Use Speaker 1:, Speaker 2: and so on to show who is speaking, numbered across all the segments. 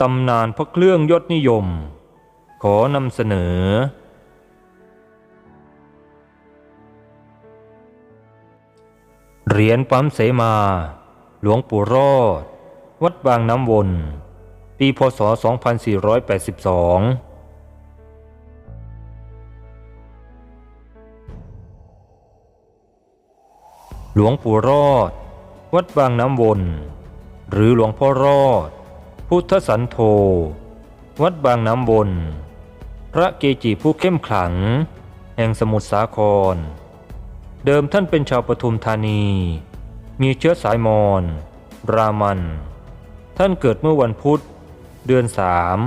Speaker 1: ตำนานพระเครื่องยศนิยม ขอนำเสนอ เหรียญปั๊มเสมา หลวงปู่รอด วัดบางน้ำวน ปีพศ 2482หลวงปู่รอด วัดบางน้ำวน หรือหลวงพ่อรอด พุทธสันโธวัดบางน้ำวนพระเกจิผู้เข้มขลัง แห่งสมุทรสาคร เดิมท่านเป็นชาวปทุมธานี มีเชื้อสายมอญรามัน ท่านเกิดเมื่อวันพุธ เดือนสาม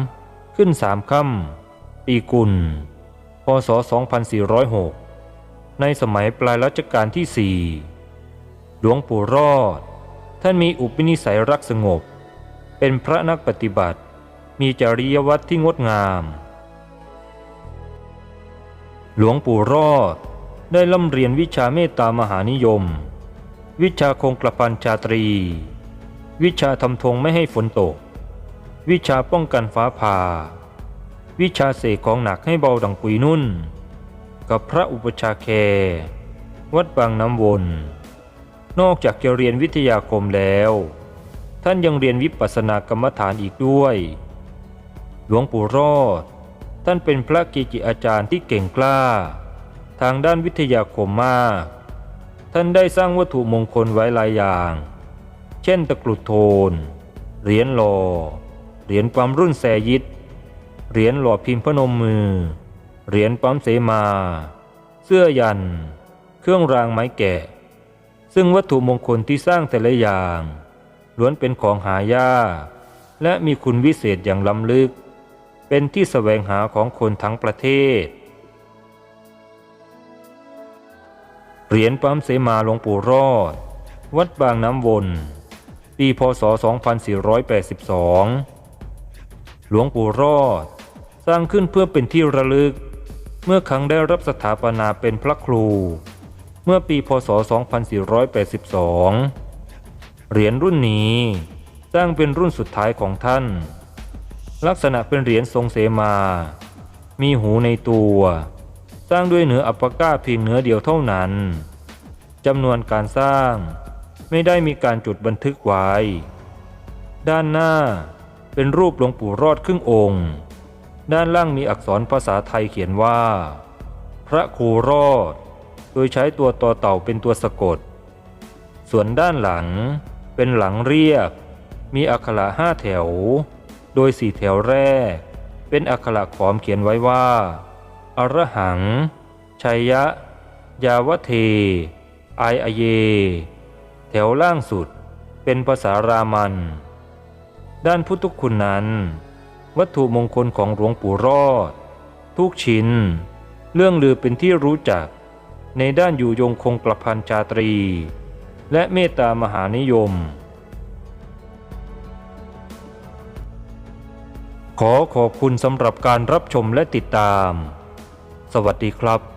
Speaker 1: ขึ้นสามค่ำปีกุล พศ 2406 ในสมัยปลายรัชกาลที่สี่หลวงปู่รอด ท่านมีอุปนิสัยรักสงบ เป็นพระนักปฏิบัติ มีจริยวัตรที่งดงาม หลวงปู่รอดได้ล่ำเรียนวิชาเมตตามหานิยม วิชาคงกระพันชาตรี วิชาทำธงไม่ให้ฝนตก วิชาป้องกันฟ้าผ่า วิชาเสกของหนักให้เบาดังปุยนุ่น กับพระอุปชาแค วัดบางน้ำวน นอกจากจะเรียนวิทยาคมแล้ว ท่านยังเรียนวิปัสสนากรรมฐานอีกด้วย หลวงปู่รอด ท่านเป็นพระกิจิอาจารย์ที่เก่งกล้า ทางด้านวิทยาคมมาก ท่านได้สร้างวัตถุมงคลไว้หลายอย่าง เช่นตะกรุดโทน เหรียญหล่อ เหรียญปั๊มรุ่นแสยิต เหรียญหล่อพิมพ์พนมมือ เหรียญปั๊มเสมา เสื้อยัน เครื่องรางไม้แกะ ซึ่งวัตถุมงคลที่สร้างแต่ละอย่าง ล้วนเป็นของหายาก และมีคุณวิเศษอย่างล้ำลึก เป็นที่แสวงหาของคนทั้งประเทศ เหรียญปั๊มเสมาหลวงปู่รอด วัดบางน้ำวน ปีพศ 2482 หลวงปู่รอด สร้างขึ้นเพื่อเป็นที่ระลึก เมื่อครั้งได้รับสถาปนาเป็นพระครู เมื่อปีพศ 2482 เหรียญรุ่นนี้สร้างเป็นรุ่นสุดท้ายของท่าน ลักษณะเป็นเหรียญทรงเสมา มีหูในตัว สร้างด้วยเนื้ออัปปะก้าเพียงเนื้อเดียวเท่านั้นจำนวนการสร้างไม่ได้มีการจดบันทึกไว้ ด้านหน้าเป็นรูปหลวงปู่รอดครึ่งองค์ ด้านล่างมีอักษรภาษาไทยเขียนว่า พระครูรอด โดยใช้ตัวต่อเต่าเป็นตัวสะกด ส่วนด้านหลัง เป็นหลังเรียบมีอักขระห้าแถว โดยสี่แถวแรก เป็นอักขระขอมเขียนไว้ว่า อรหัง ชัยยะ ยาวเทไออเย แถวล่างสุด เป็นภาษารามัน ด้านพุทธคุณนั้น วัตถุมงคลของหลวงปู่รอด ทุกชิ้น เรื่องลือเป็นที่รู้จักในด้านอยู่ยงคงกระพันชาตรี และเมตตามหานิยม ขอขอบคุณสำหรับการรับชมและติดตาม สวัสดีครับ